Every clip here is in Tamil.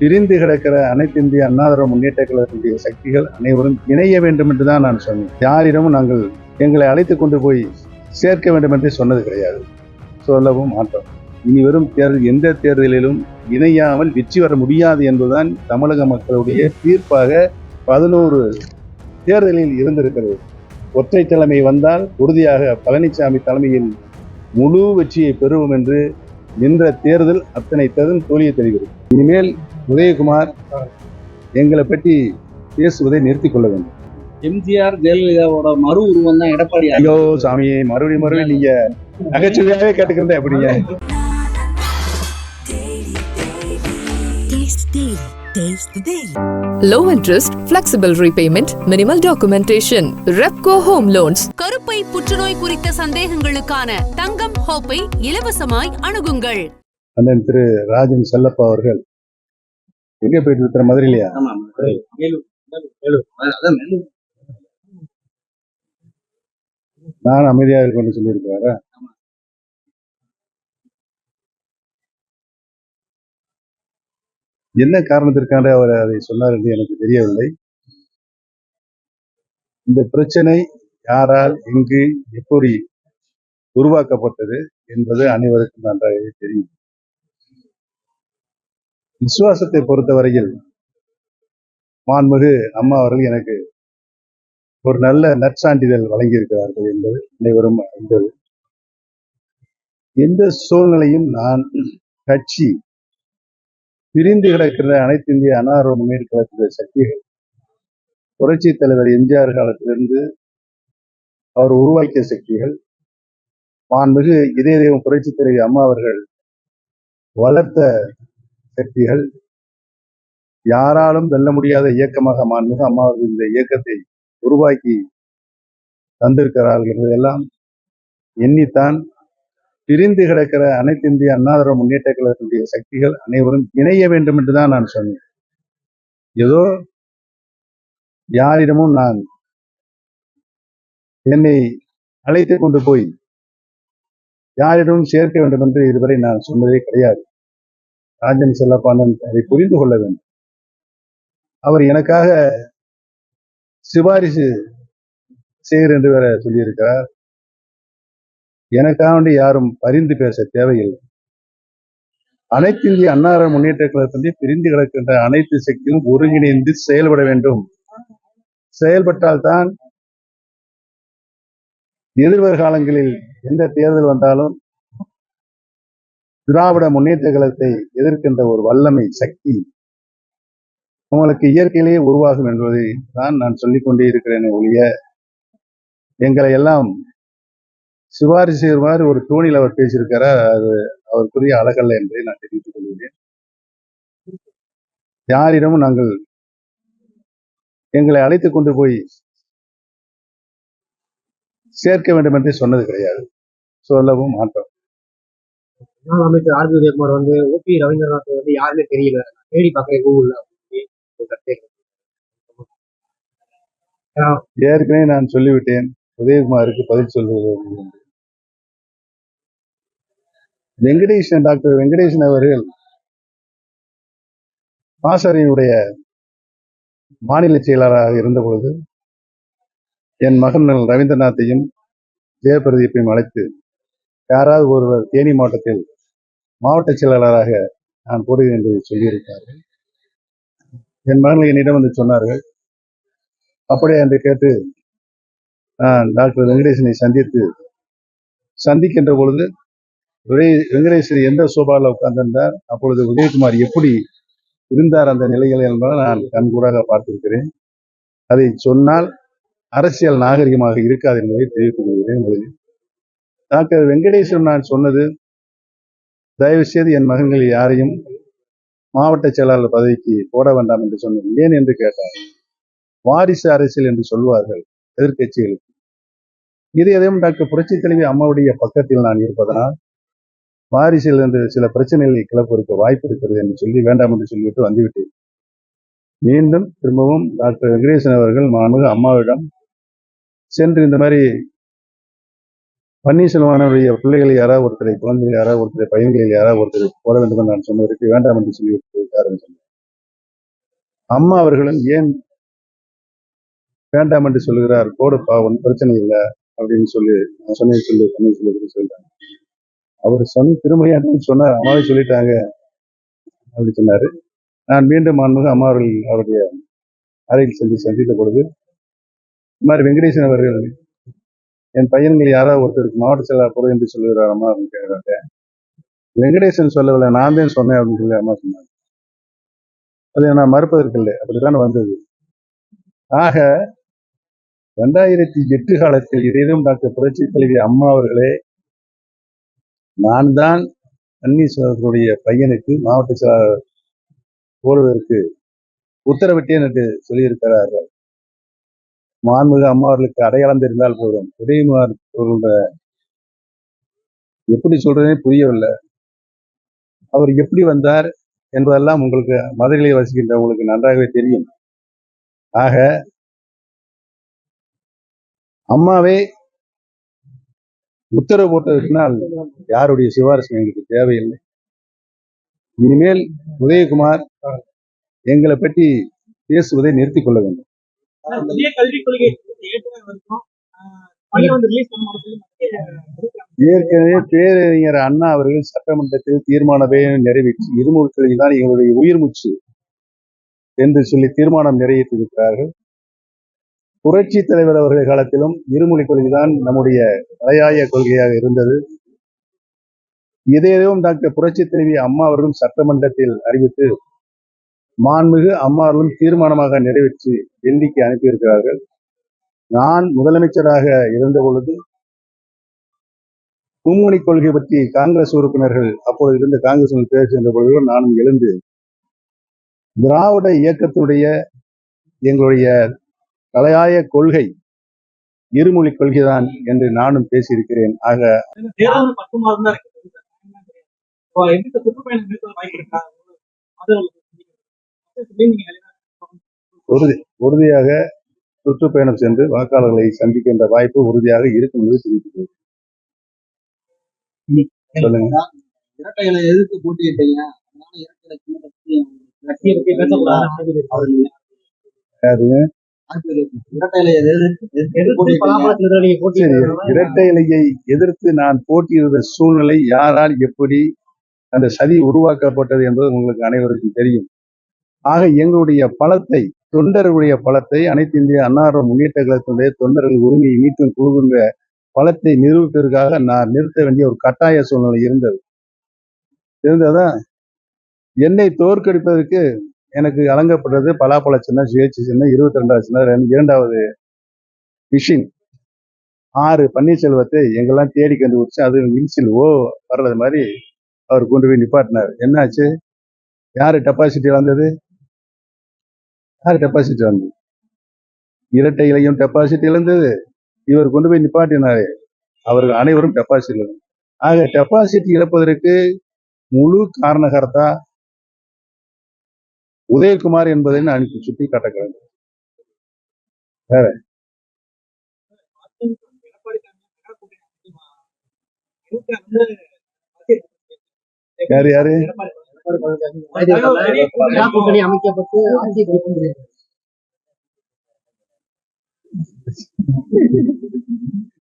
பிரிந்து கிடக்கிற அனைத்து இந்திய அண்ணாதிர முன்னேற்ற கழகத்தினுடைய சக்திகள் அனைவரும் இணைய வேண்டும் என்று தான் நான் சொன்னேன். யாரிடமும் நாங்கள் எங்களை அழைத்து கொண்டு போய் சேர்க்க வேண்டும் என்று சொன்னது கிடையாது. சொல்லவும் மாட்டோம். இனி வரும் தேர்தல் எந்த தேர்தலிலும் இணையாமல் வெற்றி வர முடியாது என்பதுதான் தமிழக மக்களுடைய தீர்ப்பாக பதினோரு தேர்தலில் இருந்திருக்கிறது. ஒற்றை தலைமை வந்தால் உறுதியாக பழனிசாமி தலைமையில் முழு வெற்றியை பெறுவோம் என்று நின்ற தேர்தல் அத்தனை தேர்தல் தோழியை தெரிகிறது இனிமேல் உதயகுமார் எங்களை பற்றி பேசுவதை நிறுத்திக் கொள்ள வேண்டும் எம்ஜிஆர் ஜெயலலிதாவோட மறு உருவம் தான் எடப்பாடி ஐயோ சாமி மறுபடியும் மறுபடியும் நீங்க நகைச்சுவையாவே கேட்டுக்கிறதா எப்படிங்க low interest, flexible repayment, minimal documentation. Repco Home Loans. கருப்பை புற்றுநோய் குறித்த சந்தேகங்களுக்கான தங்கம் ஹோப்பை இலவசமாய் அணுகுங்கள் அண்ணன் திரு ராஜன் செல்லப்பா அவர்கள் எங்க போயிட்டு இருக்கிற மதுரையிலையா மேலூர் நான் அமைதியாக இருக்கணும்னு சொல்லியிருக்கிறாரா? என்ன காரணத்திற்காக அவர் அதை சொன்னார் என்று எனக்கு தெரியவில்லை. இந்த பிரச்சனை யாரால் எங்கு எப்படி உருவாக்கப்பட்டது என்பது அனைவருக்கும் நன்றாகவே தெரியும். விசுவாசத்தை பொறுத்தவரையில் மாண்புமிகு அம்மா அவர்கள் எனக்கு ஒரு நல்ல நற்சான்றிதழ் வழங்கியிருக்கிறார்கள் என்பது அனைவரும் அறிந்தது. எந்த சூழ்நிலையும் நான் கட்சி பிரிந்து கிடக்கிற அனைத்து இந்திய அனார முன்னேற்ற கழகத்தினுடைய சக்திகள் புரட்சி தலைவர் எம்ஜிஆர் காலத்திலிருந்து அவர் உருவாக்கிய சக்திகள் மாண்புமிகு இதய தெய்வம் புரட்சி தலைவி அம்மா அவர்கள் வளர்த்த சக்திகள் யாராலும் வெல்ல முடியாத இயக்கமாக மாண்புக அம்மா அவர்கள் இந்த இயக்கத்தை உருவாக்கி தந்திருக்கிறார்கள் என்பதெல்லாம் எண்ணித்தான் பிரிந்து கிடக்கிற அனைத்து இந்திய அண்ணாதிர முன்னேற்ற கழகத்தினுடைய சக்திகள் அனைவரும் இணைய வேண்டும் என்று தான் நான் சொன்னேன். ஏதோ யாரிடமும் நான் என்னை அழைத்து கொண்டு போய் யாரிடமும் சேர்க்க வேண்டும் என்று இதுவரை நான் சொன்னதே கிடையாது. ராஜன் செல்லப்பானன் அதை புரிந்து கொள்ள வேண்டும். அவர் எனக்காக சிபாரிசு செய்கிற என்று வேற சொல்லியிருக்கிறார். எனக்காக யாரும் பரிந்து பேச தேவையில்லை. அனைத்து இந்திய அன்னார முன்னேற்ற கழகத்திலே பிரிந்து கிடக்கின்ற அனைத்து சக்தியும் ஒருங்கிணைந்து செயல்பட வேண்டும். செயல்பட்டால்தான் எதிர்வருகாலங்களில் எந்த தேர்தல் வந்தாலும் திராவிட முன்னேற்ற கழகத்தை எதிர்க்கின்ற ஒரு வல்லமை சக்தி உங்களுக்கு இயற்கையிலேயே உருவாகும் என்பதை தான் நான் சொல்லிக் கொண்டே இருக்கிறேன் ஒழிய எங்களை எல்லாம் சிபாரிசு செய்கிற மாதிரி ஒரு தோணியில் அவர் பேசியிருக்கிறார் அது அவருக்குரிய அழகல்ல என்பதை நான் தெரிவித்துக் கொள்கிறேன். யாரிடமும் நாங்கள் எங்களை அழைத்து கொண்டு போய் சேர்க்க வேண்டும் என்று சொன்னது கிடையாது. சொல்லவும் மாட்டோம். முன்னாள் அமைச்சர் ஆர். பி. உதயகுமார் வந்து ஓபி ரவீந்திரநாத் வந்து யாருமே தெரியல. தேடி பார்க்குறேன் கூகுள்ல. அப்படின்னு ஏற்கனவே நான் சொல்லிவிட்டேன். உதயகுமாருக்கு பதில் சொல்வது. என்று. வெங்கடேசன் டாக்டர் வெங்கடேசன் அவர்கள் பாசறையுடைய மாநில செயலாளராக இருந்தபொழுது என் மகன் ரவீந்திரநாத்தையும் ஜெயபிரதீப்பையும் அழைத்து யாராவது ஒருவர் தேனி மாவட்டத்தில் மாவட்ட செயலாளராக நான் போடுகிறேன் என்று சொல்லியிருக்கிறார்கள். என் மகன் என்னிடம் வந்து சொன்னார்கள். அப்படியே என்று கேட்டு நான் டாக்டர் வெங்கடேசனை சந்தித்து சந்திக்கின்ற பொழுது விஜய் வெங்கடேஸ்வரி எந்த சோபாவில் உட்கார்ந்திருந்தார்? அப்பொழுது உதயகுமார் எப்படி இருந்தார் அந்த நிலைகள் என்பதை நான் கண்கூடாக பார்த்திருக்கிறேன். அதை சொன்னால் அரசியல் நாகரிகமாக இருக்காது என்பதை தெரிவித்துக் கொள்கிறேன். முதலில் டாக்டர் வெங்கடேஸ்வரன் நான் சொன்னது தயவு செய்து என் மகன்கள் யாரையும் மாவட்ட செயலாளர் பதவிக்கு போட வேண்டாம் என்று சொன்னேன். ஏன் என்று கேட்டார் வாரிசு அரசியல் என்று சொல்வார்கள் எதிர்கட்சிகளுக்கு இது எதையும் டாக்டர் புரட்சி தலைவி அம்மாவுடைய பக்கத்தில் நான் இருப்பதனால் வாரிசில் என்று சில பிரச்சனைகளை கிளப்பதற்கு வாய்ப்பு இருக்கிறது என்று சொல்லி வேண்டாம் என்று சொல்லிவிட்டு வந்துவிட்டேன். மீண்டும் திரும்பவும் டாக்டர் வெங்கடேசன் அவர்கள் மாண்பு அம்மாவிடம் சென்று இந்த மாதிரி பன்னீர்செல்வனுடைய பிள்ளைகளை யாராவது ஒருத்தரை குழந்தைகள் யாராவது ஒருத்தரை பையன்களில் யாராவது ஒருத்தர் போட வேண்டும் என்று நான் சொன்னதற்கு வேண்டாம் என்று சொல்லி இருக்காருன்னு சொன்னேன் அம்மா அவர்களும் ஏன் வேண்டாம் என்று சொல்லுகிறார்? போடுப்பா ஒன்றும் பிரச்சனை இல்லை அப்படின்னு சொல்லி நான் சொன்னேன் சொல்லி பன்னீர் சொல்லி சொல்லிட்டாங்க அவர் சொன்ன திருமணியாட்டம் சொன்னார் அம்மாவே சொல்லிட்டாங்க அப்படின்னு சொன்னாரு. நான் மீண்டும் மாண்புமிகு அம்மா அவர்கள் அவருடைய அறையில் சென்று சந்தித்த பொழுது இந்த மாதிரி வெங்கடேசன் அவர்கள் என் பையன்கள் யாராவது ஒருத்தருக்கு மாவட்ட செயலாளர் பொருள் என்று சொல்லுகிறார் அம்மா அப்படின்னு கேட்குறாங்க. வெங்கடேசன் சொல்லவில்லை நான் தான் சொன்னேன் அப்படின்னு சொல்லி அம்மா சொன்னாங்க. அதை நான் மறுப்பதற்கு இல்லை அப்படித்தான் வந்தது. ஆக ரெண்டாயிரத்தி எட்டு காலத்தில் இதையிலும் டாக்டர் புரட்சி தலைவி அம்மா அவர்களே நான் தான் பன்னீர்செல்வத்தினுடைய பையனுக்கு மாவட்ட செயலாளர் போடுவதற்கு உத்தரவிட்டேன் என்று சொல்லியிருக்கிறார்கள். மாண்புமிகு அம்மா அவர்களுக்கு அடையாளம் தெரிந்தால் போதும். உதயகுமார் அவர்களுடைய எப்படி சொல்றதே புரியவில்லை. அவர் எப்படி வந்தார் என்பதெல்லாம் உங்களுக்கு மதுரையில் வசிக்கின்ற உங்களுக்கு நன்றாகவே தெரியும். ஆக அம்மாவே உத்தரவு போட்டதுனால் யாருடைய சிபாரிசு எங்களுக்கு தேவையில்லை. இனிமேல் உதயகுமார் எங்களை பற்றி பேசுவதை நிறுத்திக் கொள்ள வேண்டும். புதிய கல்விக் கொள்கை ஏற்கனவே பேரறிஞர் அண்ணா அவர்கள் சட்டமன்றத்தில் தீர்மானமே நிறைவேற்றி இருமொழிகளில் தான் எங்களுடைய உயிர் மூச்சு என்று சொல்லி தீர்மானம் நிறைவேற்றியிருக்கிறார்கள். புரட்சி தலைவர் அவர்கள் காலத்திலும் இருமொழி கொள்கை தான் நம்முடைய தலையாய கொள்கையாக இருந்தது. இதையதும் டாக்டர் புரட்சி தலைவி அம்மா அவர்களும் சட்டமன்றத்தில் அறிவித்து மாண்புமிகு அம்மாவர்களும் தீர்மானமாக நிறைவேற்றி டெல்லிக்கு அனுப்பியிருக்கிறார்கள். நான் முதலமைச்சராக இருந்த பொழுது மும்முனை கொள்கை பற்றி காங்கிரஸ் உறுப்பினர்கள் அப்பொழுது இருந்த காங்கிரஸ் பேசுகின்ற பொழுது நானும் எழுந்து திராவிட இயக்கத்துடைய எங்களுடைய தலையாய கொள்கை இருமொழி கொள்கைதான் என்று நானும் பேசியிருக்கிறேன். ஆக தேர்தல் உறுதி உறுதியாக சுற்றுப்பயணம் சென்று வாக்காளர்களை சந்திக்கின்ற வாய்ப்பு உறுதியாக இருக்கும் என்று தெரிவித்துள்ளது சொல்லுங்க. இரட்டைகளை எதிர்த்து போட்டியிட்டீங்க. அதனால இரட்டை எதிர்த்து இரட்டை இலையை எதிர்த்து நான் போட்டியிடுற சூழ்நிலை யாரால் எப்படி அந்த சதி உருவாக்கப்பட்டது என்பது உங்களுக்கு அனைவருக்கும் தெரியும். ஆக எங்களுடைய பலத்தை தொண்டர்களுடைய பலத்தை அனைத்து இந்திய அன்னார முன்னேற்ற கழகத்தினுடைய தொண்டர்கள் உரிமையை மீட்டும் குழுவின்ற பலத்தை நிரூபிப்பதற்காக நான் நிறுத்த வேண்டிய ஒரு கட்டாய சூழ்நிலை இருந்தது. இருந்ததா? என்னை தோற்கடிப்பதற்கு எனக்கு வழங்கப்படுறது பலாப்பழ சின்னம் சுயேட்சை சின்னம் இருபத்தி ரெண்டாவது சின்ன இரண்டாவது மிஷின் ஆறு பன்னீர்செல்வத்தை எங்கெல்லாம் தேடி கண்டுபிடிச்சு அது மின்சில் ஓ வர்றது மாதிரி அவர் கொண்டு போய் நிப்பாட்டினார். என்னாச்சு? யார் டெபாசிட்டி வந்தது யார் டெபாசிட் இழந்தது இரட்டை இலையும் டெபாசிட் இழந்தது. இவர் கொண்டு போய் நிப்பாட்டினாரு. அவர்கள் அனைவரும் டெபாசிட் இழந்தது ஆக டெபாசிட் இழப்பதற்கு முழு காரணகர்த்தா உதயகுமார் என்பதை நான் சுட்டி காட்டுகிறேன் வேற? யாரு யாரு? கூட்டணி அமைக்கப்பட்டு ஆட்சி பிடிக்கும்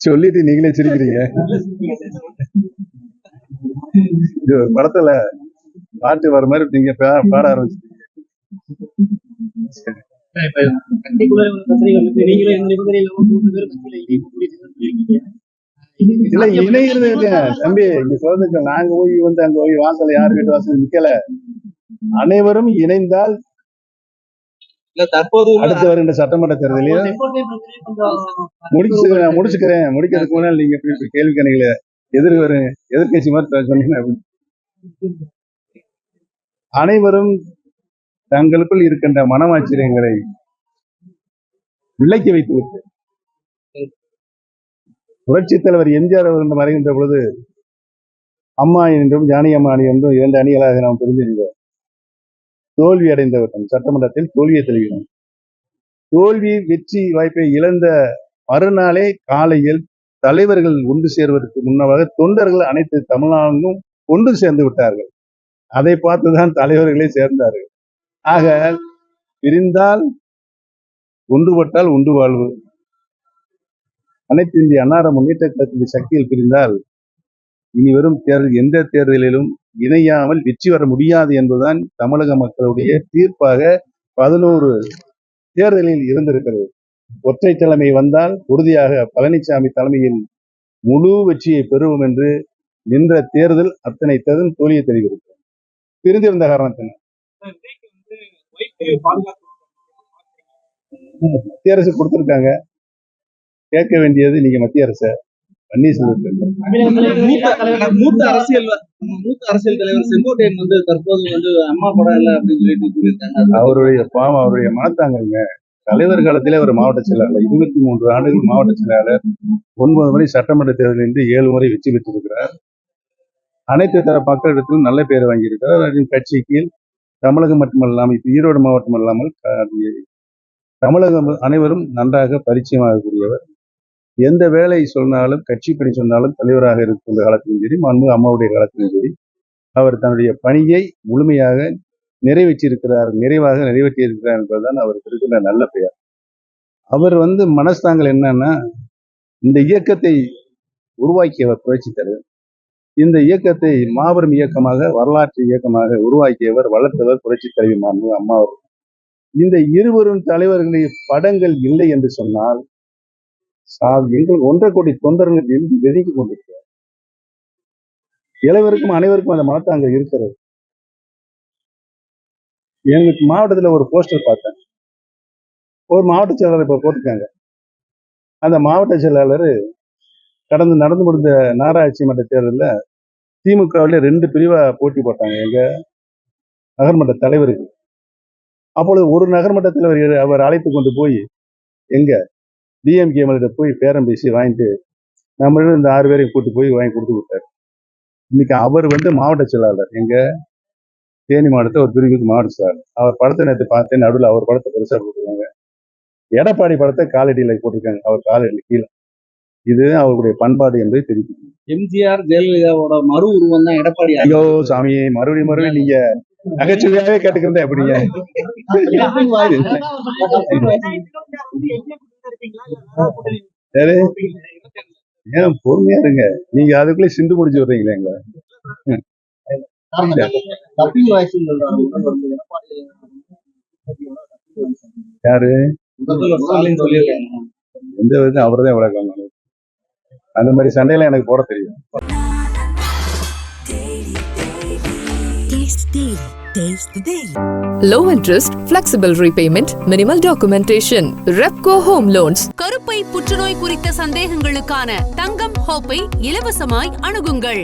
சொல்லிட்டு நீங்களே சிரிக்கிறீங்க. இது படத்துல பாட்டு வர மாதிரி நீங்க பாட ஆரம்பிச்சு கட்சிக்குள்ள இல்ல இணைகிறது இல்லையா தம்பி இங்க சொல்றது நாங்க போய் வந்து அங்க போய் வாசல்ல யாரு வீட்டு வாசல் நிக்கல. அனைவரும் இணைந்தால் இல்ல தற்போது உள்ள அடுத்து வருகின்ற சட்டமன்ற தேர்தலில் செங்கோட்டை பிரச்சனை கொஞ்சம் முடிச்சு நான் முடிச்சுக்கிறேன். முடிக்கிறதுக்கு முன்னாடி நீங்க கேள்வி கணைகளை எதிர் வரும் எதிர்கட்சி மாதிரி சொன்னீங்க அப்படி. அனைவரும் தங்களுக்குள் இருக்கின்ற மனமாச்சரியங்களை விலக்கி வைத்து விட்டு புரட்சித் தலைவர் எம்ஜிஆர் அவர்கள் மறைகின்ற பொழுது அம்மா என்றும் ஜானி அம்மா அணி என்றும் இரண்டு அணிகளாக நாம் பிரிந்திருந்தோம் தோல்வி அடைந்தவர்கள் சட்டமன்றத்தில் தோல்வியை தெரிவிக்கிறோம் தோல்வி வெற்றி வாய்ப்பை இழந்த மறுநாளே காலையில் தலைவர்கள் ஒன்று சேர்வதற்கு முன்னதாக தொண்டர்கள் அனைத்து தமிழ்நாடும் ஒன்று சேர்ந்து விட்டார்கள். அதை பார்த்துதான் தலைவர்களே சேர்ந்தார்கள். ஆக பிரிந்தால் ஒன்றுபட்டால் உண்டு வாழ்வு. அனைத்து இந்திய அன்னார முன்னேற்ற கழகத்தின் சக்தியில் பிரிந்தால் இனி வரும் தேர்தல் எந்த தேர்தலிலும் இணையாமல் வெற்றி பெற முடியாது என்பதுதான் தமிழக மக்களுடைய தீர்ப்பாக பதினோரு தேர்தலில் இருந்திருக்கிறது. ஒற்றை தலைமை வந்தால் உறுதியாக பழனிசாமி தலைமையில் முழு வெற்றியை பெறுவோம் என்று நின்ற தேர்தல் அத்தனை தேர்தல் தோல்வியை தெரிவிக்கிறது பிரிந்திருந்த காரணத்தினால். அரசு கொடுத்திருக்காங்க. கேட்க வேண்டியது நீங்க மத்திய அரசு. மூத்த மூத்த அரசியல் மூத்த அரசியல் தலைவர் செங்கோட்டையன் வந்து தற்போது வந்து அம்மா படம் இல்ல அப்படின்னு சொல்லிட்டு கூறியிருக்காங்க. அவருடைய பாவம் அவருடைய மனத்தாங்கங்க. தலைவர் காலத்திலே ஒரு மாவட்ட செயலாளர் இருபத்தி மூன்று ஆண்டுகள் மாவட்ட செயலாளர் ஒன்பது முறை சட்டமன்ற தேர்தலில் இருந்து ஏழு முறை வெற்றி பெற்றிருக்கிறார். அனைத்து தர மக்களிடத்திலும் நல்ல பேர் வாங்கியிருக்கிறார். அவரின் கட்சிக்கு தமிழகம் மட்டுமல்லாமல் இப்ப ஈரோடு மாவட்டம் அல்லாமல் தமிழகம் அனைவரும் நன்றாக பரிச்சயமாகக்கூடியவர். எந்த வேலை சொன்னாலும் கட்சி பணி சொன்னாலும் தலைவராக இருக்கின்ற காலத்திலும் சரி மாண்பு அம்மாவுடைய காலத்திலும் சரி அவர் தன்னுடைய பணியை முழுமையாக நிறைவேற்றியிருக்கிறார் நிறைவாக நிறைவேற்றியிருக்கிறார் என்பதுதான் அவருக்கு இருக்கிற நல்ல பெயர். அவர் வந்து மனஸ்தாங்கள் என்னன்னா இந்த இயக்கத்தை உருவாக்கியவர் புரட்சி தலைவர். இந்த இயக்கத்தை மாபெரும் இயக்கமாக வரலாற்று இயக்கமாக உருவாக்கியவர் வளர்த்தவர் புரட்சி தலைவி மாண்பு அம்மா அவர் இந்த இருவரும் தலைவர்களின் படங்கள் இல்லை என்று சொன்னால் எங்கள் ஒன்றரை கோடி தொண்டர்கள் எழுதி வெதுக்கி கொண்டிருக்கிறார். இளைவருக்கும் அனைவருக்கும் அந்த மனத்தாங்க இருக்கிறது. எங்களுக்கு மாவட்டத்தில் ஒரு போஸ்டர் பார்த்தேன். ஒரு மாவட்ட செயலாளர் இப்போ போட்டிருக்காங்க. அந்த மாவட்ட செயலாளர் கடந்து நடந்து முடிந்த நகராட்சி மன்ற தேர்தலில் திமுகவில் ரெண்டு பிரிவா போட்டி போட்டாங்க. எங்க நகர்மன்ற தலைவருக்கு. அப்பொழுது ஒரு நகர்மன்ற தலைவர் அவர் அழைத்து கொண்டு போய் எங்க டிஎம்கே மேலிட்ட போய் பேரம் பேசி வாங்கிட்டு நம்மளும் இந்த ஆறு பேரையும் கூட்டு போய் வாங்கி கொடுத்து விட்டார். இன்னைக்கு அவர் வந்து மாவட்ட செயலாளர். எங்க? தேனி மாவட்டத்தை ஒரு பிரிவுக்கு மாவட்ட செயலாளர். அவர் படத்தை நேற்று பார்த்தேன் நடுவில் அவர் படத்தை பெருசாக போட்டிருக்காங்க. எடப்பாடி படத்தை காலடியில் போட்டிருக்காங்க அவர் காலடியில் கீழே. இது அவருடைய பண்பாடு என்பதை தெரிவிக்கும் எம்ஜிஆர் ஜெயலலிதாவோட மறு உருவம் தான் எடப்பாடி ஐயோ சாமி மறுபடியும் மறுபடியும் நீங்க நகைச்சுவையாவே கேட்டுக்கிறதா எப்படிங்க சரி ஏன் பொறுமையா இருங்க. நீங்க அதுக்குள்ளே சிந்து முடிச்சு விடுறீங்களே எங்களை. யாரு? எந்த விதத்தையும் அவர் தான் விளக்கம் அந்த மாதிரி சண்டையெல்லாம் எனக்கு போட தெரியும். Taste. Taste the Daily. Low interest, flexible repayment, minimal documentation. Repco Home Loans. கருப்பை புற்றுநோய் குறித்த சந்தேகங்களுக்கான தங்கம் ஹோப்பை இலவசமாய் அணுகுங்கள்